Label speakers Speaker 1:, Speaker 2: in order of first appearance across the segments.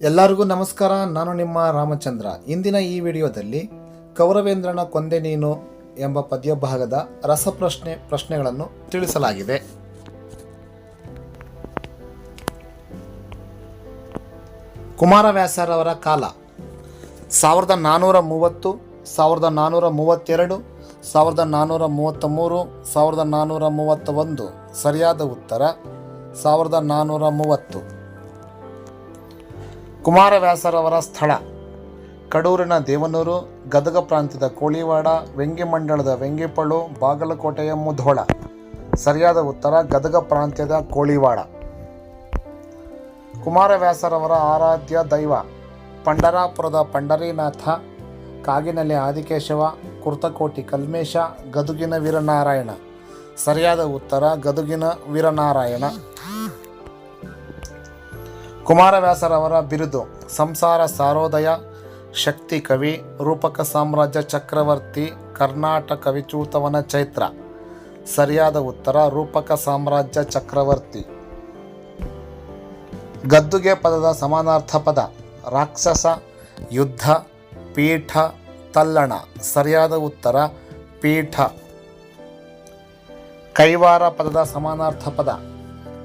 Speaker 1: ಎಲ್ಲರಿಗೂ ನಮಸ್ಕಾರ. ನಾನು ನಿಮ್ಮ ರಾಮಚಂದ್ರ. ಇಂದಿನ ಈ ವಿಡಿಯೋದಲ್ಲಿ ಕೌರವೇಂದ್ರನ ಕೊಂದೆ ನೀನು ಎಂಬ ಪದ್ಯಭಾಗದ ರಸಪ್ರಶ್ನೆ ಪ್ರಶ್ನೆಗಳನ್ನು ತಿಳಿಸಲಾಗಿದೆ. ಕುಮಾರವ್ಯಾಸರವರ ಕಾಲ ಸಾವಿರದ ನಾನ್ನೂರ ಮೂವತ್ತು, ಸಾವಿರದ ನಾನ್ನೂರ ಮೂವತ್ತೆರಡು, ಸಾವಿರದ ನಾನ್ನೂರ ಮೂವತ್ತ ಮೂರು ಸಾವಿರದ ನಾನ್ನೂರ ಮೂವತ್ತ ಒಂದು ಸರಿಯಾದ ಉತ್ತರ ಸಾವಿರದ ನಾನ್ನೂರ ಮೂವತ್ತು. ಕುಮಾರವ್ಯಾಸರವರ ಸ್ಥಳ. ಕಡೂರಿನ ದೇವನೂರು, ಗದಗ ಪ್ರಾಂತ್ಯದ ಕೋಳಿವಾಡ ವೆಂಗಿಮಂಡಲದ ವೆಂಗಿಪಳು, ಬಾಗಲಕೋಟೆಯ ಮುಧೋಳ. ಸರಿಯಾದ ಉತ್ತರ ಗದಗ ಪ್ರಾಂತ್ಯದ ಕೋಳಿವಾಡ. ಕುಮಾರವ್ಯಾಸರವರ ಆರಾಧ್ಯ ದೈವ ಪಂಡರಾಪುರದ ಪಂಡರೀನಾಥ, ಕಾಗಿನಲ್ಲಿ ಆದಿಕೇಶವ, ಕುರ್ತಕೋಟಿ ಕಲ್ಮೇಶ, ಗದುಗಿನ ವೀರನಾರಾಯಣ. ಸರಿಯಾದ ಉತ್ತರ ಗದುಗಿನ ವೀರನಾರಾಯಣ. ಕುಮಾರವ್ಯಾಸರವರ ಬಿರುದು, ಸಂಸಾರ ಸಾರೋದಯ, ಶಕ್ತಿ ಕವಿ, ರೂಪಕ ಸಾಮ್ರಾಜ್ಯ ಚಕ್ರವರ್ತಿ, ಕರ್ನಾಟಕ ವಿಚೂತವನ ಚೈತ್ರ. ಸರಿಯಾದ ಉತ್ತರ, ರೂಪಕ ಸಾಮ್ರಾಜ್ಯ ಚಕ್ರವರ್ತಿ. ಗದ್ದುಗೆ ಪದದ ಸಮಾನಾರ್ಥ ಪದ, ರಾಕ್ಷಸ, ಯುದ್ಧ, ಪೀಠ, ತಲ್ಲಣ. ಸರಿಯಾದ ಉತ್ತರ, ಪೀಠ. ಕೈವಾರ ಪದದ ಸಮಾನಾರ್ಥ ಪದ,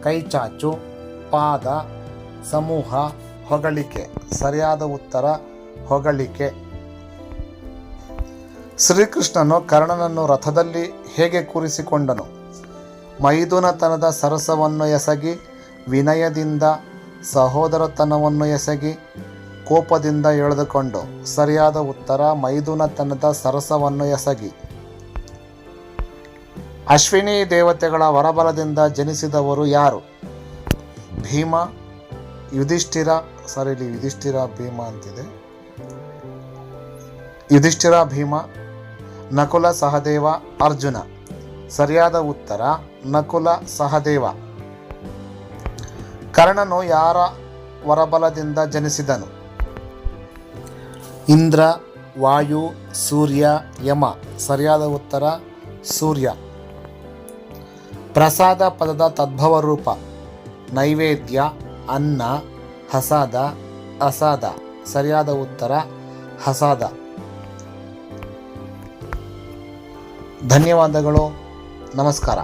Speaker 1: ಕೈಚಾಚು, ಪಾದ ಸಮೂಹ ಹೊಗಳಿಕೆ. ಸರಿಯಾದ ಉತ್ತರ, ಹೊಗಳಿಕೆ. ಶ್ರೀಕೃಷ್ಣನು ಕರ್ಣನನ್ನು ರಥದಲ್ಲಿ ಹೇಗೆ ಕೂರಿಸಿಕೊಂಡನು? ಮೈದುನತನದ ಸರಸವನ್ನು ಎಸಗಿ, ವಿನಯದಿಂದ ಸಹೋದರತನವನ್ನು ಎಸಗಿ, ಕೋಪದಿಂದ ಎಳೆದುಕೊಂಡು. ಸರಿಯಾದ ಉತ್ತರ, ಮೈದುನತನದ ಸರಸವನ್ನು ಎಸಗಿ. ಅಶ್ವಿನಿ ದೇವತೆಗಳ ವರಬಲದಿಂದ ಜನಿಸಿದವರು ಯಾರು? ಭೀಮ ಯುಧಿಷ್ಠಿರ ಸಾರಿ ಇಲ್ಲಿ ಯುಧಿಷ್ಠಿರ ಭೀಮ ಅಂತಿದೆ. ಯುಧಿಷ್ಠಿರ, ಭೀಮ, ನಕುಲ, ಸಹದೇವ, ಅರ್ಜುನ. ಸರಿಯಾದ ಉತ್ತರ, ನಕುಲ, ಸಹದೇವ. ಕರ್ಣನು ಯಾರ ವರಬಲದಿಂದ ಜನಿಸಿದನು? ಇಂದ್ರ, ವಾಯು, ಸೂರ್ಯ, ಯಮ. ಸರಿಯಾದ ಉತ್ತರ, ಸೂರ್ಯ. ಪ್ರಸಾದ ಪದದ ತದ್ಭವ ರೂಪ ನೈವೇದ್ಯ ಅನ್ನ ಹಸಾದ ಅಸಾದ. ಸರಿಯಾದ ಉತ್ತರ ಹಸಾದ. ಧನ್ಯವಾದಗಳು. ನಮಸ್ಕಾರ.